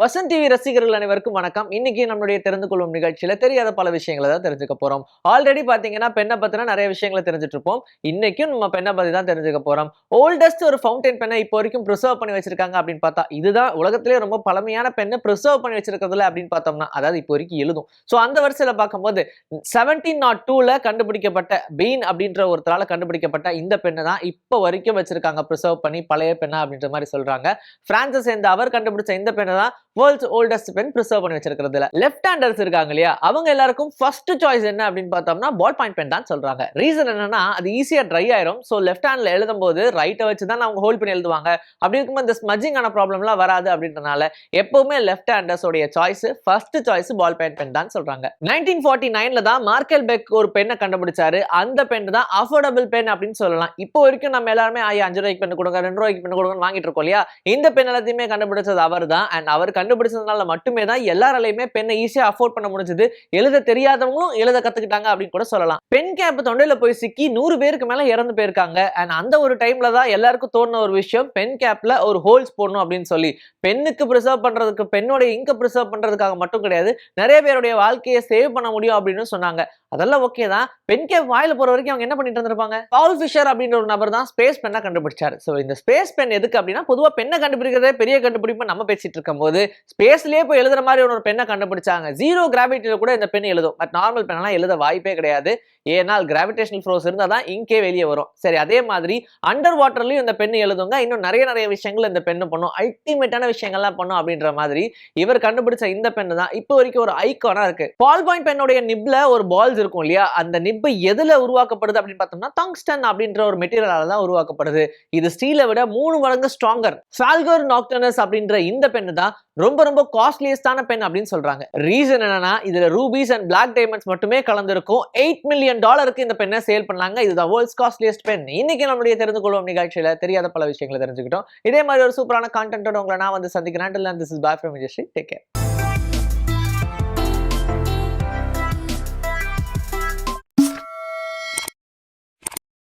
Vasanth TV ரசிகர்கள் அனைவருக்கும் வணக்கம். இன்னைக்கு நம்மளுடைய தெரிந்து கொள்ளும் நிகழ்ச்சியில தெரியாத பல விஷயங்களை தான் தெரிஞ்சுக்க போறோம். ஆல்ரெடி பாத்தீங்கன்னா பெண்ணை பத்தின நிறைய விஷயங்களை தெரிஞ்சுட்டு இருப்போம் இன்னைக்கும் நம்ம பெண்ணை பத்தி தான் தெரிஞ்சுக்க போறோம். ஓல்டஸ்ட் ஒரு ஃபவுண்டைன் பெண்ணை இப்போ வரைக்கும் ப்ரிசர்வ் பண்ணி வச்சிருக்காங்க அப்படின்னு பார்த்தா இதுதான் உலகத்திலேயே ரொம்ப பழமையான பெண்ணை ப்ரிசர்வ் பண்ணி வச்சிருக்கிறதுல அப்படின்னு பார்த்தோம்னா அதாவது இப்போ வரைக்கும் எழுதும். ஸோ அந்த வரிசையில பார்க்கும்போது செவன்டீன் நாட் டூல கண்டுபிடிக்கப்பட்ட பீன் அப்படின்ற ஒருத்தரால கண்டுபிடிக்கப்பட்ட இந்த பெண்ணை தான் இப்போ வரைக்கும் வச்சிருக்காங்க ப்ரிசர்வ் பண்ணி பழைய பெண்ணா அப்படின்ற மாதிரி சொல்றாங்க. பிரான்சஸ் சேர்ந்த அவர் கண்டுபிடிச்ச இந்த பெண்ணை தான் வேர்ல்ட்ஸ் ஓல்டஸ்ட் பென் ப்ரிசர்வ் பண்ணி வச்சிருக்கிறதுல. லெஃப்ட் ஹேண்டர்ஸ் இருக்காங்க இல்லையா? அவங்க எல்லாருக்கும் ஃபர்ஸ்ட் சாய்ஸ் என்ன அப்படின்னு பார்த்தோம்னா பால் பாயிண்ட் பென் தான் சொல்றாங்க. ரீசன் என்னன்னா அது ஈஸியாக ட்ரை ஆயிரும். ஸோ லெஃப்ட் ஹேண்ட்ல எழுதும் போது ரைட்டை வச்சு தான் அவங்க ஹோல்ட் பண்ணி எழுதுவாங்க. அப்படி இருக்கும்போது இந்த ஸ்மஜிங்கான ஆன ப்ராப்ளம்லாம் வராது அப்படின்றனால எப்பவுமே left ஹேண்டர்ஸோடைய choice first choice ball point pen தான் சொல்றாங்க. நைன்டீன் ஃபார்ட்டி நைன்ல தான் மார்க்கெல் பெக் ஒரு பெண்ணை கண்டுபிடிச்சாரு. அந்த பென் தான் அஃபோர்டபுள் பென் அப்படின்னு சொல்லலாம். இப்போ வரைக்கும் நம்ம எல்லாருமே ஐயா அஞ்சு ரூபாய்க்கு பென் கொடுங்க ரெண்டு ரூபாய்க்கு பெண் கொடுங்க வாங்கிட்டு இருக்கோம் இல்லையா? இந்த பென் எல்லாத்தையுமே கண்டுபிடிச்சது அவர் தான் அண்ட் அவர் கண்டுபிடிச்சதுனால மட்டுமே தான் எல்லாராலையுமே பெண்ணை ஈஸியா அஃபோர்ட் பண்ண முடிஞ்சது. எழுத தெரியாதவங்களும் எழுத கத்துக்கிட்டாங்க அப்படின்னு கூட சொல்லலாம். பெண் கேப் தொண்டையில போய் சிக்கி நூறு பேருக்கு மேல இறந்து போயிருக்காங்க. அண்ட் அந்த ஒரு டைம்ல தான் எல்லாருக்கும் தோணுன ஒரு விஷயம் பென் கேப்ல ஒரு ஹோல்ஸ் போடணும் அப்படின்னு சொல்லி. பெண்ணுக்கு ப்ரிசர்வ் பண்றதுக்கு பெண்ணோட இங்க ப்ரிசர்வ் பண்றதுக்காக மட்டும் கிடையாது. நிறைய பேருடைய வாழ்க்கையை சேவ் பண்ண முடியும் அப்படின்னு சொன்னாங்க. அதெல்லாம் ஓகே தான். பென் கேப் வாயில போற வரைக்கும் அவங்க என்ன பண்ணிட்டு இருந்திருப்பாங்க? பால் ஃபிஷர் அப்படின்ற ஒரு நபர் தான் ஸ்பேஸ் பெண்ணை கண்டுபிடிச்சார். ஸோ இந்த ஸ்பேஸ் பென் எதுக்கு அப்படின்னா பொதுவாக பெண்ணை கண்டுபிடிக்கிறதே பெரிய கண்டுபிடிப்பு நம்ம பேசிட்டு இருக்கும் போது ஸ்பேஸ்லேயே போய் எழுதுற மாதிரி ஒரு பெண்ணை கண்டுபிடிச்சாங்க. ஜீரோ கிராவிட்டியில் கூட இந்த பெண் எழுதும். பட் நார்மல் பெண்ணெல்லாம் எழுத வாய்ப்பே கிடையாது. ஏன்னால் கிராவிடேஷனல் ஃபோர்ஸ் இருந்தால் தான் இங்கே வெளியே வரும். சரி அதே மாதிரி அண்டர் வாட்டர்லயும் இந்த பெண் எழுதுங்க. இன்னும் நிறைய நிறைய விஷயங்கள் இந்த பெண்ணு பண்ணும். அல்டிமேட்டான விஷயங்கள்லாம் பண்ணும் அப்படின்ற மாதிரி இவர் கண்டுபிடிச்ச இந்த பெண்ணு தான் இப்போ வரைக்கும் ஒரு ஐக்கானா இருக்கு. பால் பாயிண்ட் பெண்ணுடைய நிப்ல ஒரு பால்ஸ் இருக்கும் இல்லையா? அந்த நிப்பு எதுல உருவாக்கப்படுது அப்படின்னு பார்த்தோம்னா டங்ஸ்டன் அப்படின்ற ஒரு மெட்டீரியலால தான் உருவாக்கப்படுது. இது ஸ்டீலை விட மூணு மடங்கு ஸ்ட்ராங்கர் ஃபால்கர் நாக்டனஸ் அப்படின்ற இந்த பெண்ணு தான் ரொம்ப ரொம்ப காஸ்ட்லியஸ்டான பென் அப்படின்னு சொல்றாங்க. ரீசன் என்னன்னா இதுல ரூபீஸ் அண்ட் பிளாக் டைமண்ட்ஸ் மட்டுமே கலந்திருக்கும். எயிட் மில்லியன் டாலருக்கு இந்த பெண்ணை சேல் பண்ணாங்க. இது வேர்ல்ட்ஸ் காஸ்ட்லியஸ்ட் பென் இன்னைக்கு நம்மளுடைய தெரிந்து கொள்வோம் நிகழ்ச்சியில. தெரியாத பல விஷயங்களை தெரிஞ்சுக்கிட்டோம். இதே மாதிரி ஒரு சூப்பரான கான்டென்ட்டோட உங்களை நான் வந்து சந்திக்கிறேன். This is boy from take care